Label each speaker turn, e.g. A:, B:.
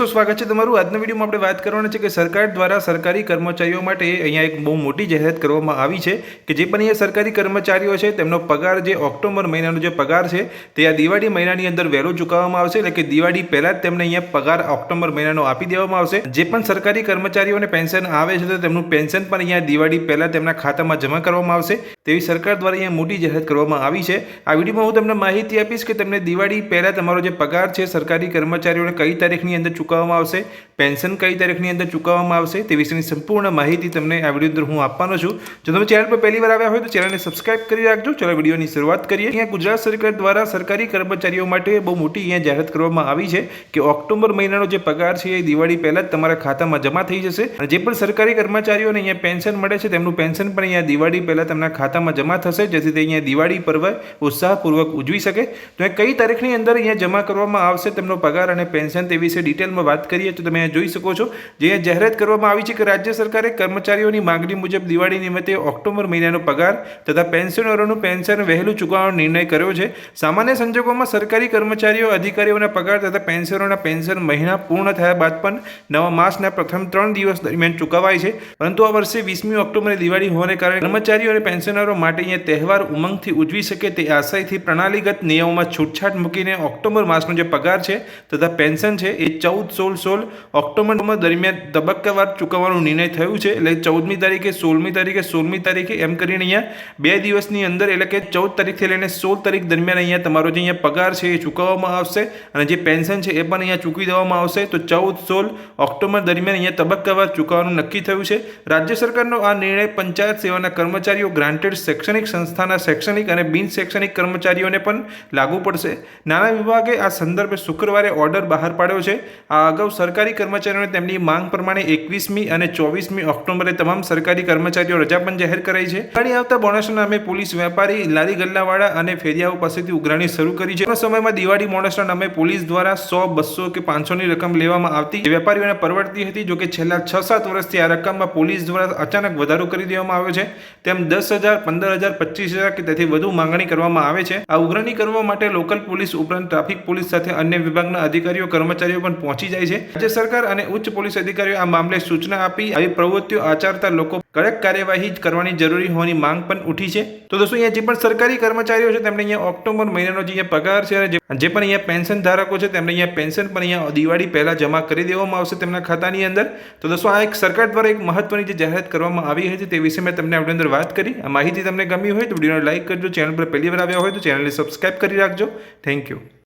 A: દોસ્તો, સ્વાગત છે તમારું. આજના વિડીયોમાં આપણે વાત કરવાની છે કે સરકાર દ્વારા સરકારી કર્મચારીઓ માટે અહીંયા એક બહુ મોટી જાહેરાત કરવામાં આવી છે કે જે પણ અહીંયા સરકારી કર્મચારીઓ છે, તેમનો પગાર જે ઓક્ટોબર મહિનાનો જે પગાર છે, તે આ દિવાળી મહિનાની અંદર વહેલો ચૂકવવામાં આવશે. એટલે કે દિવાળી પહેલાં જ તેમને અહીંયા પગાર ઓક્ટોબર મહિનાનો આપી દેવામાં આવશે. જે પણ સરકારી કર્મચારીઓને પેન્શન આવે છે, તો તેમનું પેન્શન પણ અહીંયા દિવાળી પહેલાં તેમના ખાતામાં જમા કરવામાં આવશે. તેવી સરકાર દ્વારા અહીંયા મોટી જાહેરાત કરવામાં આવી છે. આ વિડીયોમાં હું તમને માહિતી આપીશ કે તમને દિવાળી પહેલાં તમારો જે પગાર છે, સરકારી કર્મચારીઓને કઈ તારીખની અંદર ચૂકવવામાં આવશે. પેન્શન કઈ તારીખની અંદર ચૂકવવામાં આવશે તે વિશેની સંપૂર્ણ માહિતી તમને આ વીડિયો અંદર હું આપવાનો છું. જો તમે ચેનલ પર પહેલી વાર આવ્યા હોય તો ચેનલને સબસ્ક્રાઇબ કરી રાખજો. ચલો વિડીયોની શરૂઆત કરીએ. અહીંયા ગુજરાત સરકાર દ્વારા સરકારી કર્મચારીઓ માટે બહુ મોટી અહીંયા જાહેરાત કરવામાં આવી છે કે ઓક્ટોબર મહિનાનો જે પગાર છે એ દિવાળી પહેલાં જ તમારા ખાતામાં જમા થઈ જશે. અને જે પણ સરકારી કર્મચારીઓને અહીંયા પેન્શન મળે છે તેમનું પેન્શન પણ અહીંયા દિવાળી પહેલાં તેમના ખાતામાં જમા થશે, જેથી તે અહીંયા દિવાળી પર્વ ઉત્સાહપૂર્વક ઉજવી શકે. તો કઈ તારીખની અંદર અહીંયા જમા કરવામાં આવશે તેમનો પગાર અને પેન્શન તે વિશે ડિટેલમાં વાત કરીએ. તો તમે જોઈ શકો છો. જે જાહેરાત કરવામાં આવી છે કે રાજ્ય સરકારે કર્મચારીઓની માંગણી મુજબ દિવાળી નિમિત્તે ઓક્ટોબર મહિનાનો પગાર તથા પેન્શનરોનું પેન્શન વહેલું ચૂકવવાનો નિર્ણય કર્યો છે. સામાન્ય સંજોગોમાં સરકારી કર્મચારીઓ, અધિકારીઓના પગાર તથા પેન્શનરોના પેન્શન મહિના પૂર્ણ થયા બાદ પણ નવા માસના પ્રથમ ત્રણ દિવસ દરમિયાન ચૂકવાય છે. પરંતુ આ વર્ષે વીસમી ઓક્ટોબરે દિવાળી હોવાને કારણે કર્મચારીઓ અને પેન્શનરો માટે અહીંયા તહેવાર ઉમંગથી ઉજવી શકે તે આશયથી પ્રણાલીગત નિયમોમાં છૂટછાટ મૂકીને ઓક્ટોબર માસનો જે પગાર છે તથા પેન્શન છે એ ચૌદ સોળ સોળ ઓક્ટોબર દરમિયાન તબક્કાવાર ચૂકવવાનો નિર્ણય થયું છે. એટલે ચૌદમી તારીખે સોળમી તારીખે સોળમી તારીખે એમ કરીને અહીંયા બે દિવસની અંદર, એટલે કે ચૌદ તારીખથી લઈને સોળ તારીખ દરમિયાન અહીંયા તમારો જે અહીંયા પગાર છે એ ચૂકવવામાં આવશે અને જે પેન્શન છે એ પણ અહીંયા ચૂકવી દેવામાં આવશે. તો ચૌદ સોળ ઓક્ટોબર દરમિયાન અહીંયા તબક્કાવાર ચૂકવવાનું નક્કી થયું છે. રાજ્ય સરકારનો આ નિર્ણય પંચાયત સેવાના કર્મચારીઓ ગ્રાન્ટેડ શૈક્ષણિક સંસ્થાના શૈક્ષણિક અને બિન શૈક્ષણિક કર્મચારીઓને પણ લાગુ પડશે. નાણાં વિભાગે આ સંદર્ભે શુક્રવારે ઓર્ડર બહાર પાડ્યો છે. આ અગાઉ સરકારી કર્મચારીઓને તેમની માંગ પ્રમાણે એકવીસમી અને ચોવીસમી ઓક્ટોબરે તમામ સરકારી કર્મચારીઓ રજા પણ જાહેર કરાઈ છે. ઉઘરાણી આવતા બોનસના નામે પોલીસ વેપારી લારી ગલ્લાવાળા અને ફેરિયાઓ પાસેથી ઉઘરાણી શરૂ કરી છે. સમયમાં દિવાળી બોનસના નામે પોલીસ દ્વારા સો બસો કે પાંચસોની રકમ લેવામાં આવતી. વેપારીઓને પરવડતી હતી, જોકે છેલ્લા છ સાત વર્ષથી આ રકમમાં પોલીસ દ્વારા અચાનક વધારો કરી દેવામાં આવ્યો છે. તેમ દસ હજાર, પંદર હજાર પચીસ હજાર કે તેથી વધુ માંગણી કરવામાં આવે છે. આ ઉઘરાણી કરવા માટે લોકલ પોલીસ ઉપરાંત ટ્રાફિક પોલીસ સાથે અન્ય વિભાગના અધિકારીઓ, કર્મચારીઓ પણ પહોંચી જાય છે. રાજ્ય સરકાર અને ઉચ્ચ પોલીસ અધિકારીઓ આ મામલે સૂચના આપી, આવી પ્રવૃત્તિઓ આચરતા લોકો કડક કાર્યવાહી કરવાની જરૂરી હોવાની માંગ પણ ઉઠી છે. તો દોસ્તો, અહીંયા જે પણ સરકારી કર્મચારીઓ છે, તેમને અહીંયા ઓક્ટોબર મહિનાનો જે પગાર છે જે પણ અહીંયા પેન્શન ધારકો છે, તેમને અહીંયા પેન્શન પણ અહીંયા દિવાળી પહેલાં જમા કરી દેવામાં આવશે તેમના ખાતાની અંદર. તો દોસ્તો, આ એક સરકાર દ્વારા એક મહત્વની જે જાહેરાત કરવામાં આવી હતી, તે વિશે મેં તમને આપણી અંદર વાત કરી. આ માહિતી તમને ગમી હોય તો વિડીયોને લાઇક કરજો, ચેનલ પર પહેલી વાર આવ્યા હોય તો ચેનલને સબસ્ક્રાઇબ કરી રાખજો. Thank you.